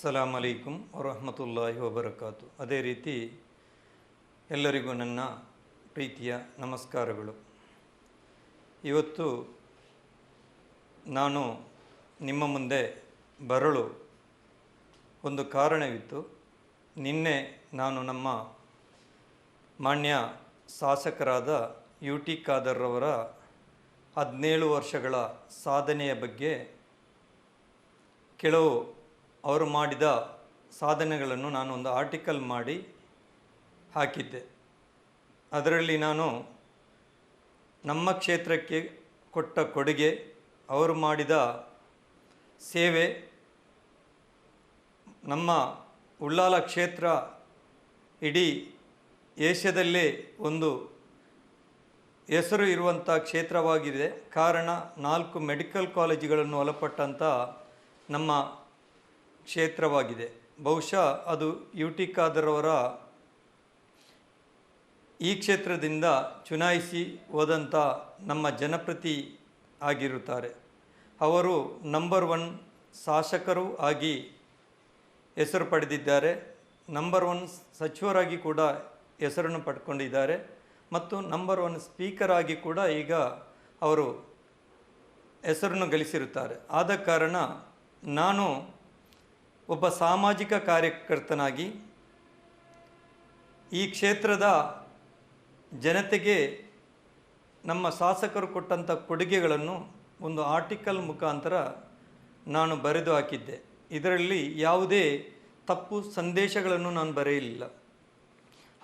ಅಸ್ಸಲಾಮ್ ಅಲೈಕುಂ ವರಹಮತುಲ್ಲಾಹಿ ವಬರಕಾತು. ಅದೇ ರೀತಿ ಎಲ್ಲರಿಗೂ ನನ್ನ ಪ್ರೀತಿಯ ನಮಸ್ಕಾರಗಳು. ಇವತ್ತು ನಾನು ನಿಮ್ಮ ಮುಂದೆ ಬರಲು ಒಂದು ಕಾರಣವಿತ್ತು. ನಿನ್ನೆ ನಾನು ನಮ್ಮ ಮಾನ್ಯ ಶಾಸಕರಾದ ಯು ಟಿ ಖಾದರ್ರವರ ಹದಿನೇಳು ವರ್ಷಗಳ ಸಾಧನೆಯ ಬಗ್ಗೆ ಕೆಲವು ಅವರು ಮಾಡಿದ ಸಾಧನೆಗಳನ್ನು ನಾನು ಒಂದು ಆರ್ಟಿಕಲ್ ಮಾಡಿ ಹಾಕಿದ್ದೆ. ಅದರಲ್ಲಿ ನಾನು ನಮ್ಮ ಕ್ಷೇತ್ರಕ್ಕೆ ಕೊಟ್ಟ ಕೊಡುಗೆ, ಅವರು ಮಾಡಿದ ಸೇವೆ, ನಮ್ಮ ಉಳ್ಳಾಲ ಕ್ಷೇತ್ರ ಇಡೀ ಏಷ್ಯಾದಲ್ಲೇ ಒಂದು ಹೆಸರು ಇರುವಂಥ ಕ್ಷೇತ್ರವಾಗಿದೆ. ಕಾರಣ ನಾಲ್ಕು ಮೆಡಿಕಲ್ ಕಾಲೇಜುಗಳನ್ನು ಒಳಪಟ್ಟಂಥ ನಮ್ಮ ಕ್ಷೇತ್ರವಾಗಿದೆ. ಬಹುಶಃ ಅದು ಯು ಟಿ ಖಾದರವರ ಈ ಕ್ಷೇತ್ರದಿಂದ ಚುನಾಯಿಸಿ ಹೋದಂಥ ನಮ್ಮ ಜನಪ್ರತಿ ಆಗಿರುತ್ತಾರೆ. ಅವರು ನಂಬರ್ ಒನ್ ಶಾಸಕರು ಆಗಿ ಹೆಸರು ಪಡೆದಿದ್ದಾರೆ. ನಂಬರ್ ಒನ್ ಸಚಿವರಾಗಿ ಕೂಡ ಹೆಸರನ್ನು ಪಡ್ಕೊಂಡಿದ್ದಾರೆ. ಮತ್ತು ನಂಬರ್ ಒನ್ ಸ್ಪೀಕರ್ ಆಗಿ ಕೂಡ ಈಗ ಅವರು ಹೆಸರನ್ನು ಗಳಿಸಿರುತ್ತಾರೆ. ಆದ ಕಾರಣ ನಾನು ಒಬ್ಬ ಸಾಮಾಜಿಕ ಕಾರ್ಯಕರ್ತನಾಗಿ ಈ ಕ್ಷೇತ್ರದ ಜನತೆಗೆ ನಮ್ಮ ಶಾಸಕರು ಕೊಟ್ಟಂಥ ಕೊಡುಗೆಗಳನ್ನು ಒಂದು ಆರ್ಟಿಕಲ್ ಮುಖಾಂತರ ನಾನು ಬರೆದು ಹಾಕಿದ್ದೆ. ಇದರಲ್ಲಿ ಯಾವುದೇ ತಪ್ಪು ಸಂದೇಶಗಳನ್ನು ನಾನು ಬರೆಯಲಿಲ್ಲ.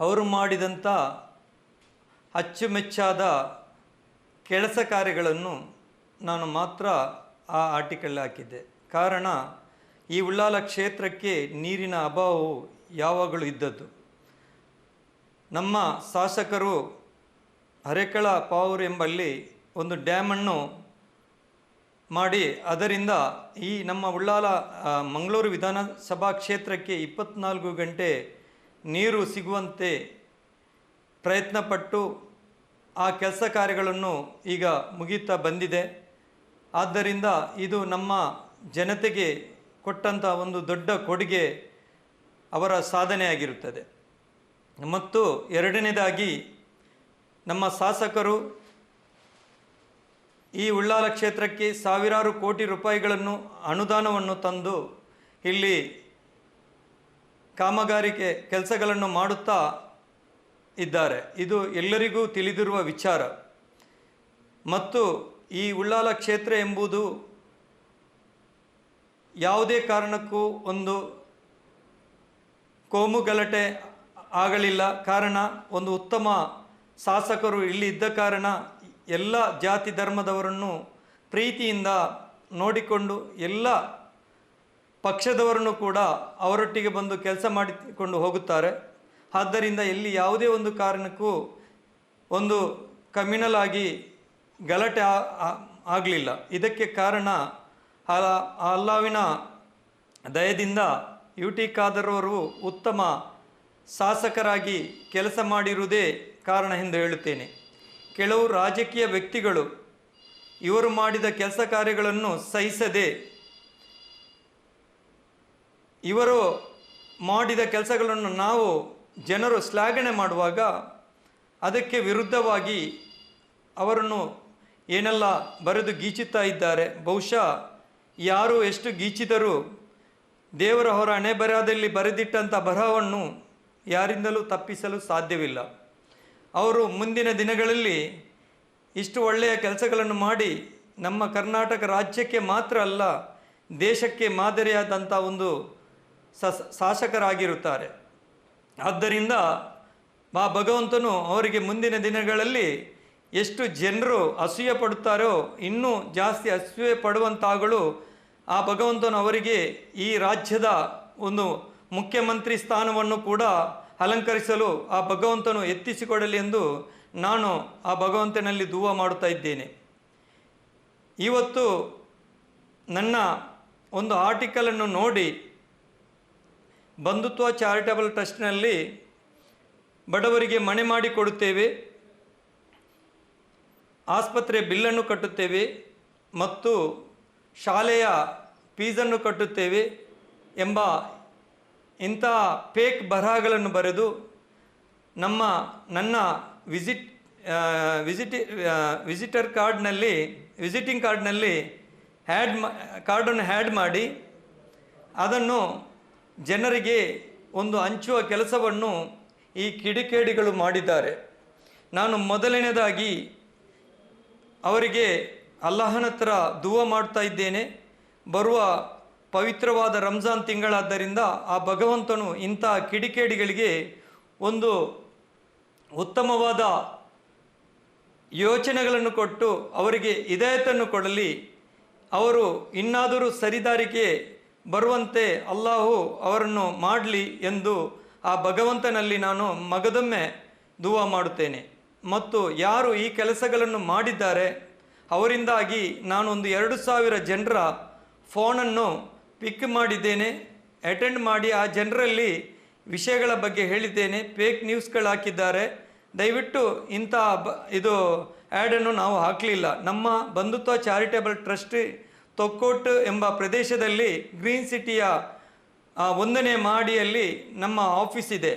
ಅವರು ಮಾಡಿದಂಥ ಅಚ್ಚುಮೆಚ್ಚಾದ ಕೆಲಸ ಕಾರ್ಯಗಳನ್ನು ನಾನು ಮಾತ್ರ ಆ ಆರ್ಟಿಕಲ್ ಹಾಕಿದ್ದೆ. ಕಾರಣ ಈ ಉಳ್ಳಾಲ ಕ್ಷೇತ್ರಕ್ಕೆ ನೀರಿನ ಅಭಾವವು ಯಾವಾಗಲೂ ಇದ್ದದ್ದು. ನಮ್ಮ ಶಾಸಕರು ಅರೆಕಳ ಪಾವೂರು ಎಂಬಲ್ಲಿ ಒಂದು ಡ್ಯಾಮನ್ನು ಮಾಡಿ, ಅದರಿಂದ ಈ ನಮ್ಮ ಉಳ್ಳಾಲ ಮಂಗಳೂರು ವಿಧಾನಸಭಾ ಕ್ಷೇತ್ರಕ್ಕೆ ಇಪ್ಪತ್ನಾಲ್ಕು ಗಂಟೆ ನೀರು ಸಿಗುವಂತೆ ಪ್ರಯತ್ನಪಟ್ಟು ಆ ಕೆಲಸ ಕಾರ್ಯಗಳನ್ನು ಈಗ ಮುಗೀತಾ ಬಂದಿದೆ. ಆದ್ದರಿಂದ ಇದು ನಮ್ಮ ಜನತೆಗೆ ಕೊಟ್ಟಂಥ ಒಂದು ದೊಡ್ಡ ಕೊಡುಗೆ ಅವರ ಸಾಧನೆಯಾಗಿರುತ್ತದೆ. ಮತ್ತು ಎರಡನೇದಾಗಿ ನಮ್ಮ ಶಾಸಕರು ಈ ಉಳ್ಳಾಲ ಕ್ಷೇತ್ರಕ್ಕೆ ಸಾವಿರಾರು ಕೋಟಿ ರೂಪಾಯಿಗಳನ್ನು ಅನುದಾನವನ್ನು ತಂದು ಇಲ್ಲಿ ಕಾಮಗಾರಿಕೆ ಕೆಲಸಗಳನ್ನು ಮಾಡುತ್ತಾ ಇದ್ದಾರೆ. ಇದು ಎಲ್ಲರಿಗೂ ತಿಳಿದಿರುವ ವಿಚಾರ. ಮತ್ತು ಈ ಉಳ್ಳಾಲ ಕ್ಷೇತ್ರ ಎಂಬುದು ಯಾವುದೇ ಕಾರಣಕ್ಕೂ ಒಂದು ಕೋಮು ಗಲಾಟೆ ಆಗಲಿಲ್ಲ. ಕಾರಣ, ಒಂದು ಉತ್ತಮ ಶಾಸಕರು ಇಲ್ಲಿ ಇದ್ದ ಕಾರಣ ಎಲ್ಲ ಜಾತಿ ಧರ್ಮದವರನ್ನು ಪ್ರೀತಿಯಿಂದ ನೋಡಿಕೊಂಡು ಎಲ್ಲ ಪಕ್ಷದವರನ್ನು ಕೂಡ ಅವರೊಟ್ಟಿಗೆ ಬಂದು ಕೆಲಸ ಮಾಡಿಕೊಂಡು ಹೋಗುತ್ತಾರೆ. ಆದ್ದರಿಂದ ಇಲ್ಲಿ ಯಾವುದೇ ಒಂದು ಕಾರಣಕ್ಕೂ ಒಂದು ಕಮ್ಯುನಲ್ ಆಗಿ ಗಲಾಟೆ ಆಗಲಿಲ್ಲ. ಇದಕ್ಕೆ ಕಾರಣ ಆ ಅಲ್ಲಾವಿನ ದಯದಿಂದ ಯು ಟಿ ಖಾದರ್ ಅವರು ಉತ್ತಮ ಶಾಸಕರಾಗಿ ಕೆಲಸ ಮಾಡಿರುವುದೇ ಕಾರಣ ಎಂದು ಹೇಳುತ್ತೇನೆ. ಕೆಲವು ರಾಜಕೀಯ ವ್ಯಕ್ತಿಗಳು ಇವರು ಮಾಡಿದ ಕೆಲಸ ಕಾರ್ಯಗಳನ್ನು ಸಹಿಸದೆ ಇವರು ಮಾಡಿದ ಕೆಲಸಗಳನ್ನು ನಾವು ಜನರು ಶ್ಲಾಘನೆ ಮಾಡುವಾಗ ಅದಕ್ಕೆ ವಿರುದ್ಧವಾಗಿ ಅವರನ್ನು ಏನೆಲ್ಲ ಬರೆದು ಗೀಚುತ್ತಾ ಇದ್ದಾರೆ, ಬಹುಶಃ ಯಾರು ಎಷ್ಟು ಗೀಚಿದರೂ ದೇವರ ಹೊರ ಹಣೆ ಬರಹದಲ್ಲಿ ಬರೆದಿಟ್ಟಂಥ ಬರಹವನ್ನು ಯಾರಿಂದಲೂ ತಪ್ಪಿಸಲು ಸಾಧ್ಯವಿಲ್ಲ. ಅವರು ಮುಂದಿನ ದಿನಗಳಲ್ಲಿ ಇಷ್ಟು ಒಳ್ಳೆಯ ಕೆಲಸಗಳನ್ನು ಮಾಡಿ ನಮ್ಮ ಕರ್ನಾಟಕ ರಾಜ್ಯಕ್ಕೆ ಮಾತ್ರ ಅಲ್ಲ, ದೇಶಕ್ಕೆ ಮಾದರಿಯಾದಂಥ ಒಂದು ಶಾಸಕರಾಗಿರುತ್ತಾರೆ. ಆದ್ದರಿಂದ ಆ ಭಗವಂತನು ಅವರಿಗೆ ಮುಂದಿನ ದಿನಗಳಲ್ಲಿ ಎಷ್ಟು ಜನರು ಅಸೂಯೆ ಪಡುತ್ತಾರೋ ಇನ್ನೂ ಜಾಸ್ತಿ ಅಸೂಯೆ ಪಡುವಂತಾಗಲು ಆ ಭಗವಂತನು ಅವರಿಗೆ ಈ ರಾಜ್ಯದ ಒಂದು ಮುಖ್ಯಮಂತ್ರಿ ಸ್ಥಾನವನ್ನು ಕೂಡ ಅಲಂಕರಿಸಲು ಆ ಭಗವಂತನು ಎತ್ತಿಸಿಕೊಡಲಿ ಎಂದು ನಾನು ಆ ಭಗವಂತನಲ್ಲಿ ದೂವ ಮಾಡುತ್ತಾ ಇದ್ದೇನೆ. ಇವತ್ತು ನನ್ನ ಒಂದು ಆರ್ಟಿಕಲನ್ನು ನೋಡಿ ಬಂಧುತ್ವ ಚಾರಿಟಬಲ್ ಟ್ರಸ್ಟ್ನಲ್ಲಿ ಬಡವರಿಗೆ ಮನೆ ಮಾಡಿ ಕೊಡುತ್ತೇವೆ ಆಸ್ಪತ್ರೆ ಬಿಲ್ಲನ್ನು ಕಟ್ಟುತ್ತೇವೆ ಮತ್ತು ಶಾಲೆಯ ಫೀಸನ್ನು ಕಟ್ಟುತ್ತೇವೆ ಎಂಬ ಇಂಥ ಫೇಕ್ ಬರಹಗಳನ್ನು ಬರೆದು ನಮ್ಮ, ನನ್ನ ವಿಸಿಟ್ ವಿಸಿಟಿ ವಿಸಿಟರ್ ಕಾರ್ಡ್ನಲ್ಲಿ, ವಿಸಿಟಿಂಗ್ ಕಾರ್ಡ್ನಲ್ಲಿ ಹ್ಯಾಡ್ ಮಾ, ಕಾರ್ಡನ್ನು ಹ್ಯಾಡ್ ಮಾಡಿ ಅದನ್ನು ಜನರಿಗೆ ಒಂದು ಹಂಚುವ ಕೆಲಸವನ್ನು ಈ ಕಿಡಿಕೇಡಿಗಳು ಮಾಡಿದ್ದಾರೆ. ನಾನು ಮೊದಲನೇದಾಗಿ ಅವರಿಗೆ ಅಲ್ಲಾಹನ ಹತ್ರ ದುವ ಮಾಡ್ತಾ ಇದ್ದೇನೆ. ಬರುವ ಪವಿತ್ರವಾದ ರಂಜಾನ್ ತಿಂಗಳಾದ್ದರಿಂದ ಆ ಭಗವಂತನು ಇಂಥ ಕಿಡಿಕೇಡಿಗಳಿಗೆ ಒಂದು ಉತ್ತಮವಾದ ಯೋಚನೆಗಳನ್ನು ಕೊಟ್ಟು ಅವರಿಗೆ ಹಿದಾಯತನ್ನು ಕೊಡಲಿ. ಅವರು ಇನ್ನಾದರೂ ಸರಿದಾರಿಗೆ ಬರುವಂತೆ ಅಲ್ಲಾಹು ಅವರನ್ನು ಮಾಡಲಿ ಎಂದು ಆ ಭಗವಂತನಲ್ಲಿ ನಾನು ಮಗದೊಮ್ಮೆ ದುವಾ ಮಾಡುತ್ತೇನೆ. ಮತ್ತು ಯಾರು ಈ ಕೆಲಸಗಳನ್ನು ಮಾಡಿದ್ದಾರೆ, ಅವರಿಂದಾಗಿ ನಾನೊಂದು ಎರಡು ಸಾವಿರ ಜನರ ಫೋನನ್ನು ಪಿಕ್ ಮಾಡಿದ್ದೇನೆ, ಅಟೆಂಡ್ ಮಾಡಿ ಆ ಜನರಲ್ಲಿ ವಿಷಯಗಳ ಬಗ್ಗೆ ಹೇಳಿದ್ದೇನೆ, ಫೇಕ್ ನ್ಯೂಸ್ಗಳು ಹಾಕಿದ್ದಾರೆ. ದಯವಿಟ್ಟು ಇಂಥ ಬ, ಇದು ಆ್ಯಡನ್ನು ನಾವು ಹಾಕಲಿಲ್ಲ. ನಮ್ಮ ಬಂಧುತ್ವ ಚಾರಿಟೇಬಲ್ ಟ್ರಸ್ಟ್ ತೊಕ್ಕೋಟ್ ಎಂಬ ಪ್ರದೇಶದಲ್ಲಿ ಗ್ರೀನ್ ಸಿಟಿಯ ಒಂದನೇ ಮಾಡಿಯಲ್ಲಿ ನಮ್ಮ ಆಫೀಸ್ ಇದೆ.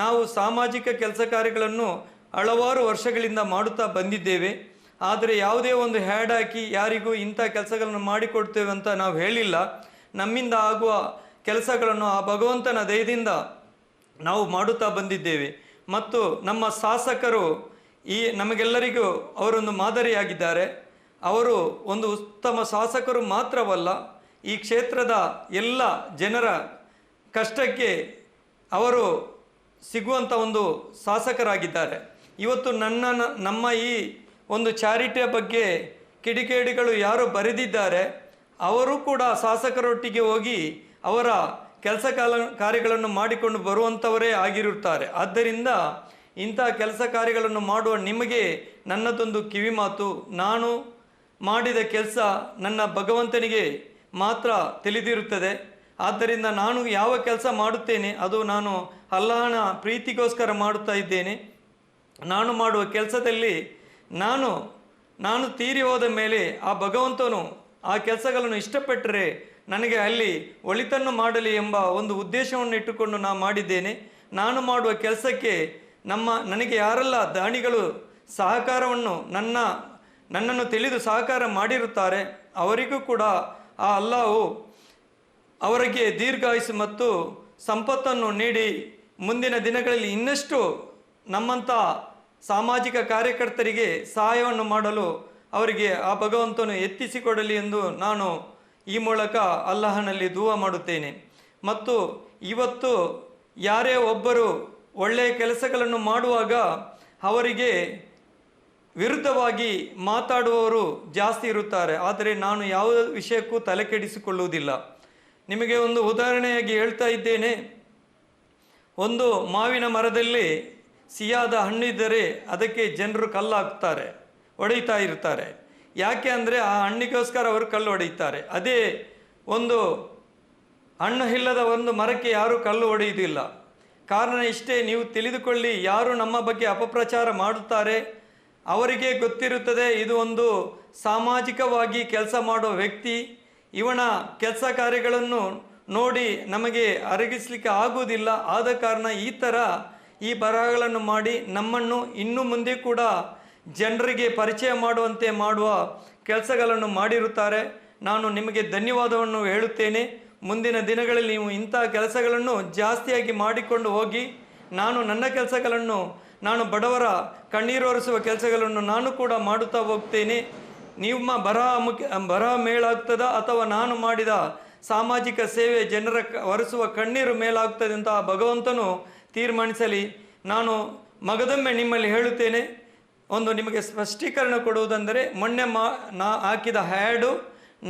ನಾವು ಸಾಮಾಜಿಕ ಕೆಲಸ ಕಾರ್ಯಗಳನ್ನು ಹಲವಾರು ವರ್ಷಗಳಿಂದ ಮಾಡುತ್ತಾ ಬಂದಿದ್ದೇವೆ. ಆದರೆ ಯಾವುದೇ ಒಂದು ಹ್ಯಾಡ್ ಹಾಕಿ ಯಾರಿಗೂ ಇಂಥ ಕೆಲಸಗಳನ್ನು ಮಾಡಿಕೊಡ್ತೇವೆ ಅಂತ ನಾವು ಹೇಳಿಲ್ಲ. ನಮ್ಮಿಂದ ಆಗುವ ಕೆಲಸಗಳನ್ನು ಆ ಭಗವಂತನ ದಯದಿಂದ ನಾವು ಮಾಡುತ್ತಾ ಬಂದಿದ್ದೇವೆ. ಮತ್ತು ನಮ್ಮ ಶಾಸಕರು ಈ ನಮಗೆಲ್ಲರಿಗೂ ಅವರೊಂದು ಮಾದರಿಯಾಗಿದ್ದಾರೆ. ಅವರು ಒಂದು ಉತ್ತಮ ಶಾಸಕರು ಮಾತ್ರವಲ್ಲ, ಈ ಕ್ಷೇತ್ರದ ಎಲ್ಲ ಜನರ ಕಷ್ಟಕ್ಕೆ ಅವರು ಸಿಗುವಂಥ ಒಂದು ಶಾಸಕರಾಗಿದ್ದಾರೆ. ಇವತ್ತು ನನ್ನ ನಮ್ಮ ಈ ಒಂದು ಚಾರಿಟಿಯ ಬಗ್ಗೆ ಕಿಡಿಕೇಡಿಗಳು ಯಾರು ಬರೆದಿದ್ದಾರೆ, ಅವರು ಕೂಡ ಶಾಸಕರೊಟ್ಟಿಗೆ ಹೋಗಿ ಅವರ ಕೆಲಸ ಕಾಲ, ಕಾರ್ಯಗಳನ್ನು ಮಾಡಿಕೊಂಡು ಬರುವಂಥವರೇ ಆಗಿರುತ್ತಾರೆ. ಆದ್ದರಿಂದ ಇಂಥ ಕೆಲಸ ಕಾರ್ಯಗಳನ್ನು ಮಾಡುವ ನಿಮಗೆ ನನ್ನದೊಂದು ಕಿವಿಮಾತು ನಾನು ಮಾಡಿದ ಕೆಲಸ ನನ್ನ ಭಗವಂತನಿಗೆ ಮಾತ್ರ ತಿಳಿದಿರುತ್ತದೆ. ಆದ್ದರಿಂದ ನಾನು ಯಾವ ಕೆಲಸ ಮಾಡುತ್ತೇನೆ, ಅದು ನಾನು ಅಲ್ಲಾಹನ ಪ್ರೀತಿಗೋಸ್ಕರ ಮಾಡುತ್ತಾ ಇದ್ದೇನೆ. ನಾನು ಮಾಡುವ ಕೆಲಸದಲ್ಲಿ ನಾನು ನಾನು ತೀರಿ ಹೋದ ಮೇಲೆ ಆ ಭಗವಂತನು ಆ ಕೆಲಸಗಳನ್ನು ಇಷ್ಟಪಟ್ಟರೆ ನನಗೆ ಅಲ್ಲಿ ಒಳಿತನ್ನು ಮಾಡಲಿ ಎಂಬ ಒಂದು ಉದ್ದೇಶವನ್ನು ಇಟ್ಟುಕೊಂಡು ನಾನು ಮಾಡಿದ್ದೇನೆ. ನಾನು ಮಾಡುವ ಕೆಲಸಕ್ಕೆ ನಮ್ಮ, ನನಗೆ ಯಾರೆಲ್ಲ ದಾನಿಗಳು ಸಹಕಾರವನ್ನು ನನ್ನ, ನನ್ನನ್ನು ತಿಳಿದು ಸಹಕಾರ ಮಾಡಿರುತ್ತಾರೆ, ಅವರಿಗೂ ಕೂಡ ಆ ಅಲ್ಲಾವು ಅವರಿಗೆ ದೀರ್ಘಾಯುಸ್ಸು ಮತ್ತು ಸಂಪತ್ತನ್ನು ನೀಡಿ ಮುಂದಿನ ದಿನಗಳಲ್ಲಿ ಇನ್ನಷ್ಟು ನಮ್ಮಂಥ ಸಾಮಾಜಿಕ ಕಾರ್ಯಕರ್ತರಿಗೆ ಸಹಾಯವನ್ನು ಮಾಡಲು ಅವರಿಗೆ ಆ ಭಗವಂತನು ಎತ್ತಿಸಿಕೊಡಲಿ ಎಂದು ನಾನು ಈ ಮೂಲಕ ಅಲ್ಲಾಹನಲ್ಲಿ ದೂವ ಮಾಡುತ್ತೇನೆ. ಮತ್ತು ಇವತ್ತು ಯಾರೇ ಒಬ್ಬರು ಒಳ್ಳೆಯ ಕೆಲಸಗಳನ್ನು ಮಾಡುವಾಗ ಅವರಿಗೆ ವಿರುದ್ಧವಾಗಿ ಮಾತಾಡುವವರು ಜಾಸ್ತಿ ಇರುತ್ತಾರೆ. ಆದರೆ ನಾನು ಯಾವ ವಿಷಯಕ್ಕೂ ತಲೆ ಕೆಡಿಸಿಕೊಳ್ಳುವುದಿಲ್ಲ ನಿಮಗೆ ಒಂದು ಉದಾಹರಣೆಯಾಗಿ ಹೇಳ್ತಾ ಇದ್ದೇನೆ. ಒಂದು ಮಾವಿನ ಮರದಲ್ಲಿ ಸಿಹಿಯಾದ ಹಣ್ಣಿದ್ದರೆ ಅದಕ್ಕೆ ಜನರು ಕಲ್ಲು ಹಾಕ್ತಾರೆ ಹೊಡೆಯುತ್ತಾ ಇರ್ತಾರೆ. ಯಾಕೆ ಅಂದರೆ ಆ ಹಣ್ಣಿಗೋಸ್ಕರ ಅವರು ಕಲ್ಲು ಹೊಡೆಯುತ್ತಾರೆ. ಅದೇ ಒಂದು ಹಣ್ಣು ಇಲ್ಲದ ಒಂದು ಮರಕ್ಕೆ ಯಾರೂ ಕಲ್ಲು ಹೊಡೆಯುವುದಿಲ್ಲ. ಕಾರಣ ಇಷ್ಟೇ, ನೀವು ತಿಳಿದುಕೊಳ್ಳಿ ಯಾರು ನಮ್ಮ ಬಗ್ಗೆ ಅಪಪ್ರಚಾರ ಮಾಡುತ್ತಾರೆ, ಅವರಿಗೆ ಗೊತ್ತಿರುತ್ತದೆ ಇದು ಒಂದು ಸಾಮಾಜಿಕವಾಗಿ ಕೆಲಸ ಮಾಡುವ ವ್ಯಕ್ತಿ. ಇವನ ಕೆಲಸ ಕಾರ್ಯಗಳನ್ನು ನೋಡಿ ನಮಗೆ ಅರಗಿಸಲಿಕ್ಕೆ ಆಗುವುದಿಲ್ಲ. ಆದ ಕಾರಣ ಈ ಥರ ಈ ಬರಹಗಳನ್ನು ಮಾಡಿ ನಮ್ಮನ್ನು ಇನ್ನು ಮುಂದೆ ಕೂಡ ಜನರಿಗೆ ಪರಿಚಯ ಮಾಡುವಂತೆ ಮಾಡುವ ಕೆಲಸಗಳನ್ನು ಮಾಡಿರುತ್ತಾರೆ. ನಾನು ನಿಮಗೆ ಧನ್ಯವಾದವನ್ನು ಹೇಳುತ್ತೇನೆ. ಮುಂದಿನ ದಿನಗಳಲ್ಲಿ ನೀವು ಇಂಥ ಕೆಲಸಗಳನ್ನು ಜಾಸ್ತಿಯಾಗಿ ಮಾಡಿಕೊಂಡು ಹೋಗಿ, ನಾನು ನನ್ನ ಕೆಲಸಗಳನ್ನು, ನಾನು ಬಡವರ ಕಣ್ಣೀರು ಒರೆಸುವ ಕೆಲಸಗಳನ್ನು ನಾನು ಕೂಡ ಮಾಡುತ್ತಾ ಹೋಗ್ತೇನೆ. ನಿಮ್ಮ ಬರಹ ಮುಖ್ಯ, ಬರಹ ಮೇಲಾಗ್ತದ ಅಥವಾ ನಾನು ಮಾಡಿದ ಸಾಮಾಜಿಕ ಸೇವೆ ಜನರ ಒರೆಸುವ ಕಣ್ಣೀರು ಮೇಲಾಗ್ತದೆ ಅಂತ ಭಗವಂತನು ತೀರ್ಮಾನಿಸಲಿ. ನಾನು ಮಗದೊಮ್ಮೆ ನಿಮ್ಮಲ್ಲಿ ಹೇಳುತ್ತೇನೆ, ಒಂದು ನಿಮಗೆ ಸ್ಪಷ್ಟೀಕರಣ ಕೊಡುವುದೆಂದರೆ, ಮೊನ್ನೆ ಮಾ, ನಾ ಹಾಕಿದ ಹ್ಯಾಡು,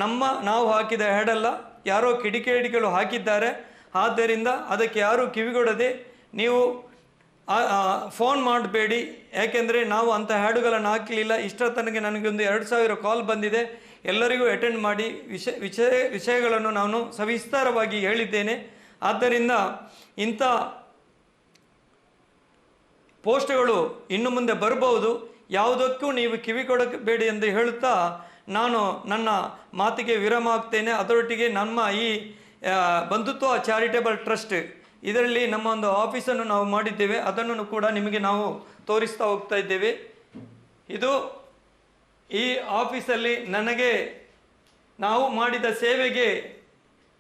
ನಮ್ಮ, ನಾವು ಹಾಕಿದ ಹ್ಯಾಡಲ್ಲ, ಯಾರೋ ಕಿಡಿಕೇಡಿಗಳು ಹಾಕಿದ್ದಾರೆ, ಆದ್ದರಿಂದ ಅದಕ್ಕೆ ಯಾರೂ ಕಿವಿಗೊಡದೆ ನೀವು ಫೋನ್ ಮಾಡಬೇಡಿ, ಯಾಕೆಂದರೆ ನಾವು ಅಂಥ ಹ್ಯಾಡುಗಳನ್ನು ಹಾಕಲಿಲ್ಲ, ಇಷ್ಟರ ತನಕ ನನಗೊಂದು ಎರಡು ಸಾವಿರ ಕಾಲ್ ಬಂದಿದೆ, ಎಲ್ಲರಿಗೂ ಅಟೆಂಡ್ ಮಾಡಿ ವಿಷಯ ವಿಷಯ, ವಿಷಯಗಳನ್ನು ನಾನು ಸವಿಸ್ತಾರವಾಗಿ ಹೇಳಿದ್ದೇನೆ, ಆದ್ದರಿಂದ ಇಂಥ ಪೋಸ್ಟ್ಗಳು ಇನ್ನು ಮುಂದೆ ಬರಬಹುದು. ಯಾವುದಕ್ಕೂ ನೀವು ಕಿವಿ ಕೊಡಬೇಡಿ ಎಂದು ಹೇಳುತ್ತಾ ನಾನು ನನ್ನ ಮಾತಿಗೆ ವಿರಾಮ ಆಗ್ತೇನೆ ಅದರೊಟ್ಟಿಗೆ ನಮ್ಮ ಈ ಬಂಧುತ್ವ ಚಾರಿಟೇಬಲ್ ಟ್ರಸ್ಟ್ ಇದರಲ್ಲಿ ನಮ್ಮ ಒಂದು ಆಫೀಸನ್ನು ನಾವು ಮಾಡಿದ್ದೇವೆ. ಅದನ್ನು ಕೂಡ ನಿಮಗೆ ನಾವು ತೋರಿಸ್ತಾ ಹೋಗ್ತಾ ಇದ್ದೇವೆ. ಇದು ಈ ಆಫೀಸಲ್ಲಿ ನನಗೆ ನಾವು ಮಾಡಿದ ಸೇವೆಗೆ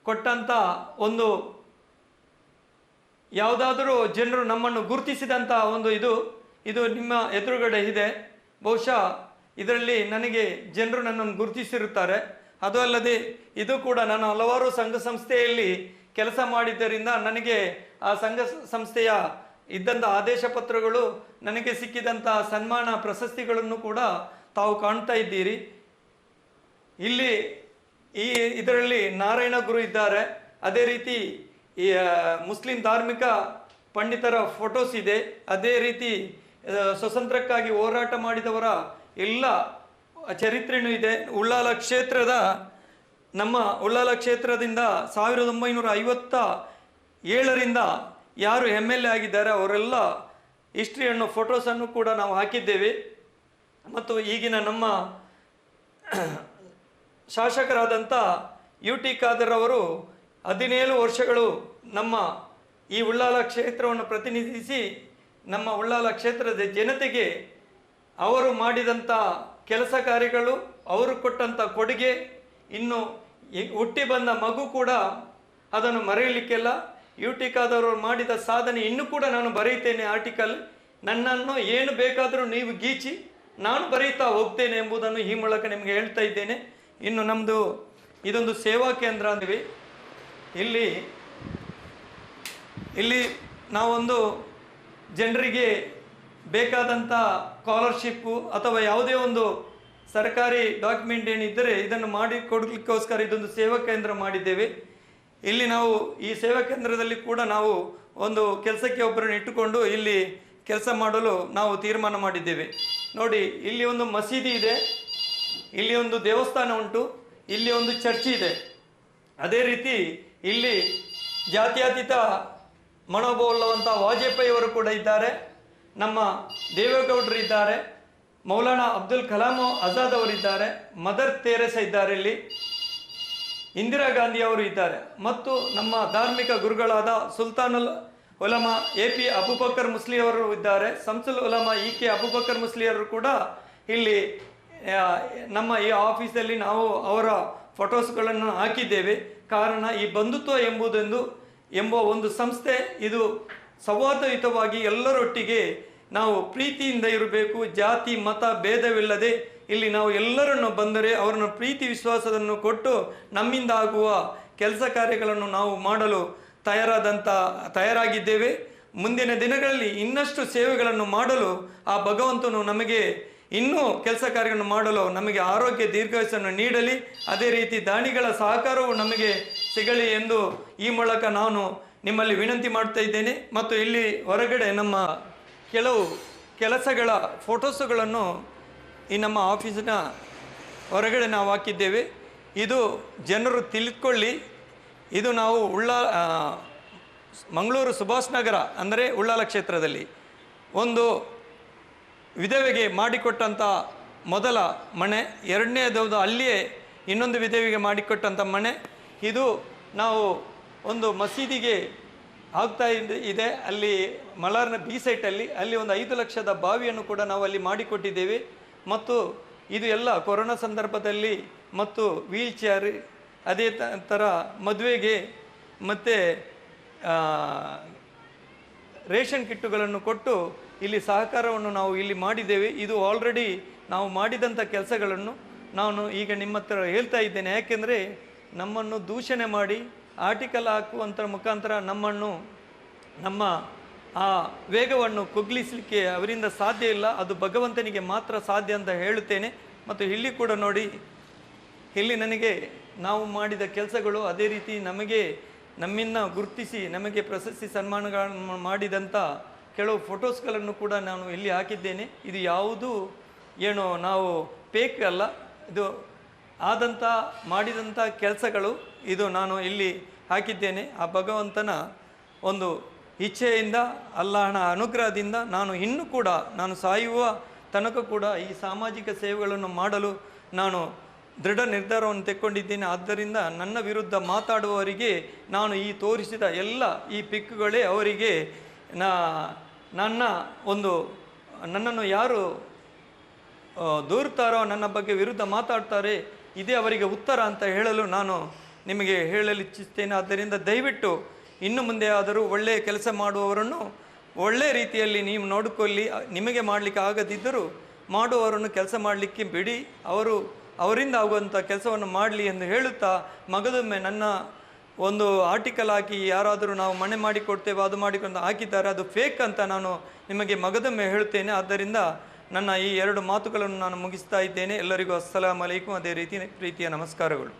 ಕೊಟ್ಟಂಥ ಒಂದು ಯಾವುದಾದರೂ ಜನರು ನಮ್ಮನ್ನು ಗುರುತಿಸಿದಂಥ ಒಂದು ಇದು ಇದು ನಿಮ್ಮ ಎದುರುಗಡೆ ಇದೆ. ಬಹುಶಃ ಇದರಲ್ಲಿ ನನಗೆ ಜನರು ನನ್ನನ್ನು ಗುರುತಿಸಿರುತ್ತಾರೆ. ಅದು ಅಲ್ಲದೆ ಇದು ಕೂಡ ನಾನು ಹಲವಾರು ಸಂಘ ಸಂಸ್ಥೆಯಲ್ಲಿ ಕೆಲಸ ಮಾಡಿದ್ದರಿಂದ ನನಗೆ ಆ ಸಂಘ ಸಂಸ್ಥೆಯ ಇದ್ದಂಥ ಆದೇಶ ಪತ್ರಗಳು, ನನಗೆ ಸಿಕ್ಕಿದಂಥ ಸನ್ಮಾನ ಪ್ರಶಸ್ತಿಗಳನ್ನು ಕೂಡ ತಾವು ಕಾಣ್ತಾ ಇದ್ದೀರಿ. ಇಲ್ಲಿ ಈ ಇದರಲ್ಲಿ ನಾರಾಯಣ ಗುರು ಇದ್ದಾರೆ. ಅದೇ ರೀತಿ ಈ ಮುಸ್ಲಿಂ ಧಾರ್ಮಿಕ ಪಂಡಿತರ ಫೋಟೋಸ್ ಇದೆ. ಅದೇ ರೀತಿ ಸ್ವತಂತ್ರಕ್ಕಾಗಿ ಹೋರಾಟ ಮಾಡಿದವರ ಎಲ್ಲ ಚರಿತ್ರೆಯೂ ಇದೆ. ಉಳ್ಳಾಲ ಕ್ಷೇತ್ರದ, ನಮ್ಮ ಉಳ್ಳಾಲ ಕ್ಷೇತ್ರದಿಂದ ಸಾವಿರದ ಒಂಬೈನೂರ ಐವತ್ತ ಏಳರಿಂದ ಯಾರು ಎಂ ಎಲ್ ಎ ಆಗಿದ್ದಾರೆ, ಅವರೆಲ್ಲ ಹಿಸ್ಟ್ರಿಯನ್ನು ಫೋಟೋಸನ್ನು ಕೂಡ ನಾವು ಹಾಕಿದ್ದೇವೆ. ಮತ್ತು ಈಗಿನ ನಮ್ಮ ಶಾಸಕರಾದಂಥ ಯು ಟಿ ಖಾದರ್ ಅವರು ಹದಿನೇಳು ವರ್ಷಗಳು ನಮ್ಮ ಈ ಉಳ್ಳಾಲ ಕ್ಷೇತ್ರವನ್ನು ಪ್ರತಿನಿಧಿಸಿ ನಮ್ಮ ಉಳ್ಳಾಲ ಕ್ಷೇತ್ರದ ಜನತೆಗೆ ಅವರು ಮಾಡಿದಂಥ ಕೆಲಸ ಕಾರ್ಯಗಳು, ಅವರು ಕೊಟ್ಟಂಥ ಕೊಡುಗೆ, ಇನ್ನು ಹುಟ್ಟಿ ಬಂದ ಮಗು ಕೂಡ ಅದನ್ನು ಮರೆಯಲಿಕ್ಕೆಲ್ಲ. ಯು ಟಿ ಖಾದರ್ ಮಾಡಿದ ಸಾಧನೆ ಇನ್ನೂ ಕೂಡ ನಾನು ಬರೆಯುತ್ತೇನೆ ಆರ್ಟಿಕಲ್. ನನ್ನನ್ನು ಏನು ಬೇಕಾದರೂ ನೀವು ಗೀಚಿ, ನಾನು ಬರೀತಾ ಹೋಗ್ತೇನೆ ಎಂಬುದನ್ನು ಈ ಮೂಲಕ ನಿಮಗೆ ಹೇಳ್ತಾ ಇದ್ದೇನೆ. ಇನ್ನು ನಮ್ಮದು ಇದೊಂದು ಸೇವಾ ಕೇಂದ್ರ ಅಂದ್ವಿ. ಇಲ್ಲಿ ಇಲ್ಲಿ ನಾವೊಂದು ಜನರಿಗೆ ಬೇಕಾದಂಥ ಸ್ಕಾಲರ್ಶಿಪ್ಪು ಅಥವಾ ಯಾವುದೇ ಒಂದು ಸರ್ಕಾರಿ ಡಾಕ್ಯುಮೆಂಟ್ ಏನಿದ್ದರೆ ಇದನ್ನು ಮಾಡಿ ಕೊಡಲಿಕ್ಕೋಸ್ಕರ ಇದೊಂದು ಸೇವಾ ಕೇಂದ್ರ ಮಾಡಿದ್ದೇವೆ. ಇಲ್ಲಿ ನಾವು ಈ ಸೇವಾ ಕೇಂದ್ರದಲ್ಲಿ ಕೂಡ ನಾವು ಒಂದು ಕೆಲಸಕ್ಕೆ ಒಬ್ಬರನ್ನು ಇಟ್ಟುಕೊಂಡು ಇಲ್ಲಿ ಕೆಲಸ ಮಾಡಲು ನಾವು ತೀರ್ಮಾನ ಮಾಡಿದ್ದೇವೆ. ನೋಡಿ, ಇಲ್ಲಿ ಒಂದು ಮಸೀದಿ ಇದೆ, ಇಲ್ಲಿ ಒಂದು ದೇವಸ್ಥಾನ ಉಂಟು, ಇಲ್ಲಿ ಒಂದು ಚರ್ಚ್ ಇದೆ. ಅದೇ ರೀತಿ ಇಲ್ಲಿ ಜಾತ್ಯತೀತ ಮನೋಭಾವವುಳ್ಳವಂಥ ವಾಜಪೇಯಿ ಅವರು ಕೂಡ ಇದ್ದಾರೆ. ನಮ್ಮ ದೇವೇಗೌಡರು ಇದ್ದಾರೆ. ಮೌಲಾನಾ ಅಬ್ದುಲ್ ಕಲಾಂ ಆಜಾದ್ ಅವರಿದ್ದಾರೆ ಮದರ್ ತೇರೆಸ ಇದ್ದಾರೆ ಇಲ್ಲಿ. ಇಂದಿರಾ ಗಾಂಧಿ ಅವರು ಇದ್ದಾರೆ. ಮತ್ತು ನಮ್ಮ ಧಾರ್ಮಿಕ ಗುರುಗಳಾದ ಸುಲ್ತಾನುಲ್ ಉಲಮಾ ಎ ಪಿ ಅಬುಬಕರ್ ಮುಸ್ಲಿ ಅವರು ಇದ್ದಾರೆ. ಸಂಸುಲ್ ಉಲಮಾ ಇ ಕೆ ಅಬುಬಕರ್ ಮುಸ್ಲಿ ಅವರು ಕೂಡ ಇಲ್ಲಿ ನಮ್ಮ ಈ ಆಫೀಸಲ್ಲಿ ನಾವು ಅವರ ಫೋಟೋಸ್ಗಳನ್ನು ಹಾಕಿದ್ದೇವೆ. ಕಾರಣ ಈ ಬಂಧುತ್ವ ಎಂಬುದೆಂದು ಎಂಬ ಒಂದು ಸಂಸ್ಥೆ ಇದು ಸೌಹಾರ್ದಯುತವಾಗಿ ಎಲ್ಲರೊಟ್ಟಿಗೆ ನಾವು ಪ್ರೀತಿಯಿಂದ ಇರಬೇಕು. ಜಾತಿ, ಮತ, ಭೇದವಿಲ್ಲದೆ ಇಲ್ಲಿ ನಾವು ಎಲ್ಲರನ್ನು ಬಂದರೆ ಅವರನ್ನು ಪ್ರೀತಿ ವಿಶ್ವಾಸವನ್ನು ಕೊಟ್ಟು ನಮ್ಮಿಂದ ಆಗುವ ಕೆಲಸ ಕಾರ್ಯಗಳನ್ನು ನಾವು ಮಾಡಲು ತಯಾರಾದಂಥ, ತಯಾರಾಗಿದ್ದೇವೆ. ಮುಂದಿನ ದಿನಗಳಲ್ಲಿ ಇನ್ನಷ್ಟು ಸೇವೆಗಳನ್ನು ಮಾಡಲು ಆ ಭಗವಂತನು ನಮಗೆ ಇನ್ನೂ ಕೆಲಸ ಕಾರ್ಯಗಳನ್ನು ಮಾಡಲು ನಮಗೆ ಆರೋಗ್ಯ ದೀರ್ಘಾಯುಷನ್ನು ನೀಡಲಿ. ಅದೇ ರೀತಿ ದಾನಿಗಳ ಸಹಕಾರವು ನಮಗೆ ಸಿಗಲಿ ಎಂದು ಈ ಮೂಲಕ ನಾನು ನಿಮ್ಮಲ್ಲಿ ವಿನಂತಿ ಮಾಡ್ತಾ ಇದ್ದೇನೆ. ಮತ್ತು ಇಲ್ಲಿ ಹೊರಗಡೆ ನಮ್ಮ ಕೆಲವು ಕೆಲಸಗಳ ಫೋಟೋಸುಗಳನ್ನು ಈ ನಮ್ಮ ಆಫೀಸಿನ ಹೊರಗಡೆ ನಾವು ಹಾಕಿದ್ದೇವೆ. ಇದು ಜನರು ತಿಳ್ಕೊಳ್ಳಿ ಇದು ನಾವು ಉಳ್ಳ ಮಂಗಳೂರು ಸುಭಾಷ್ ನಗರ, ಅಂದರೆ ಉಳ್ಳಾಲ ಕ್ಷೇತ್ರದಲ್ಲಿ ಒಂದು ವಿಧವೆಗೆ ಮಾಡಿಕೊಟ್ಟಂಥ ಮೊದಲ ಮನೆ ಎರಡನೇದವ್ದು ಅಲ್ಲಿಯೇ ಇನ್ನೊಂದು ವಿಧವೆಗೆ ಮಾಡಿಕೊಟ್ಟಂಥ ಮನೆ ಇದು ನಾವು ಒಂದು ಮಸೀದಿಗೆ ಆಗ್ತಾ ಇದೆ ಅಲ್ಲಿ ಮಲಾರ್ನ ಬಿ ಸೈಟಲ್ಲಿ, ಅಲ್ಲಿ ಒಂದು ಐದು ಲಕ್ಷದ ಬಾವಿಯನ್ನು ಕೂಡ ನಾವು ಅಲ್ಲಿ ಮಾಡಿಕೊಟ್ಟಿದ್ದೇವೆ. ಮತ್ತು ಇದು ಎಲ್ಲ ಕೊರೋನಾ ಸಂದರ್ಭದಲ್ಲಿ ಮತ್ತು ವೀಲ್ ಚೇರ್, ಅದೇ ಥರ ಮದುವೆಗೆ ಮತ್ತು ರೇಷನ್ ಕಿಟ್ಟುಗಳನ್ನು ಕೊಟ್ಟು ಇಲ್ಲಿ ಸಹಕಾರವನ್ನು ನಾವು ಇಲ್ಲಿ ಮಾಡಿದ್ದೇವೆ. ಇದು ಆಲ್ರೆಡಿ ನಾವು ಮಾಡಿದಂಥ ಕೆಲಸಗಳನ್ನು ನಾನು ಈಗ ನಿಮ್ಮ ಹತ್ರ ಹೇಳ್ತಾ ಇದ್ದೇನೆ. ಯಾಕೆಂದರೆ ನಮ್ಮನ್ನು ದೂಷಣೆ ಮಾಡಿ ಆರ್ಟಿಕಲ್ ಹಾಕುವಂಥ ಮುಖಾಂತರ ನಮ್ಮನ್ನು ನಮ್ಮ ಆ ವೇಗವನ್ನು ಕುಗ್ಲಿಸಲಿಕ್ಕೆ ಅವರಿಂದ ಸಾಧ್ಯ ಇಲ್ಲ. ಅದು ಭಗವಂತನಿಗೆ ಮಾತ್ರ ಸಾಧ್ಯ ಅಂತ ಹೇಳುತ್ತೇನೆ. ಮತ್ತು ಇಲ್ಲಿ ಕೂಡ ನೋಡಿ, ಇಲ್ಲಿ ನನಗೆ ನಾವು ಮಾಡಿದ ಕೆಲಸಗಳು ಅದೇ ರೀತಿ ನಮಗೆ ನಮ್ಮಿಂದ ಗುರುತಿಸಿ, ನಮಗೆ ಪ್ರಶಸ್ತಿ ಸನ್ಮಾನಗಳನ್ನು ಮಾಡಿದಂಥ ಕೆಲವು ಫೋಟೋಸ್ಗಳನ್ನು ಕೂಡ ನಾನು ಇಲ್ಲಿ ಹಾಕಿದ್ದೇನೆ. ಇದು ಯಾವುದು ಏನು ನಾವು ಪೇಕ್ ಅಲ್ಲ. ಇದು ಆದಂಥ, ಮಾಡಿದಂಥ ಕೆಲಸಗಳು ಇದು ನಾನು ಇಲ್ಲಿ ಹಾಕಿದ್ದೇನೆ. ಆ ಭಗವಂತನ ಒಂದು ಇಚ್ಛೆಯಿಂದ, ಅಲ್ಲಾಹನ ಅನುಗ್ರಹದಿಂದ ನಾನು ಇನ್ನೂ ಕೂಡ, ನಾನು ಸಾಯುವ ತನಕ ಕೂಡ ಈ ಸಾಮಾಜಿಕ ಸೇವೆಗಳನ್ನು ಮಾಡಲು ನಾನು ದೃಢ ನಿರ್ಧಾರವನ್ನು ತೆಕ್ಕೊಂಡಿದ್ದೇನೆ. ಆದ್ದರಿಂದ ನನ್ನ ವಿರುದ್ಧ ಮಾತಾಡುವವರಿಗೆ ನಾನು ಈ ತೋರಿಸಿದ ಎಲ್ಲ ಈ ಪಿಕ್ಗಳೇ ಅವರಿಗೆ ನಾ ನನ್ನ ಒಂದು, ನನ್ನನ್ನು ಯಾರು ದೂರ್ತಾರೋ ನನ್ನ ಬಗ್ಗೆ ವಿರುದ್ಧ ಮಾತಾಡ್ತಾರೆ, ಇದೇ ಅವರಿಗೆ ಉತ್ತರ ಅಂತ ಹೇಳಲು ನಾನು ನಿಮಗೆ ಹೇಳಲು ಇಚ್ಛಿಸ್ತೇನೆ ಆದ್ದರಿಂದ ದಯವಿಟ್ಟು ಇನ್ನು ಮುಂದೆ ಆದರೂ ಒಳ್ಳೆಯ ಕೆಲಸ ಮಾಡುವವರನ್ನು ಒಳ್ಳೆಯ ರೀತಿಯಲ್ಲಿ ನೀವು ನೋಡಿಕೊಳ್ಳಿ. ನಿಮಗೆ ಮಾಡಲಿಕ್ಕೆ ಆಗದಿದ್ದರೂ ಮಾಡುವವರನ್ನು ಕೆಲಸ ಮಾಡಲಿಕ್ಕೆ ಬಿಡಿ. ಅವರು ಅವರಿಂದ ಆಗುವಂಥ ಕೆಲಸವನ್ನು ಮಾಡಲಿ ಎಂದು ಹೇಳುತ್ತಾ, ಮಗದೊಮ್ಮೆ ನನ್ನ ಒಂದು ಆರ್ಟಿಕಲ್ ಹಾಕಿ ಯಾರಾದರೂ ನಾವು ಮನೆ ಮಾಡಿಕೊಡ್ತೇವೆ, ಅದು ಮಾಡಿಕೊಂಡು ಹಾಕಿದ್ದಾರೆ, ಅದು ಫೇಕ್ ಅಂತ ನಾನು ನಿಮಗೆ ಮಗದೊಮ್ಮೆ ಹೇಳುತ್ತೇನೆ. ಆದ್ದರಿಂದ ನನ್ನ ಈ ಎರಡು ಮಾತುಗಳನ್ನು ನಾನು ಮುಗಿಸ್ತಾ ಇದ್ದೇನೆ. ಎಲ್ಲರಿಗೂ ಅಸ್ಸಲಾಂ ಅಲೈಕು. ಅದೇ ರೀತಿ, ಪ್ರೀತಿಯ ನಮಸ್ಕಾರಗಳು.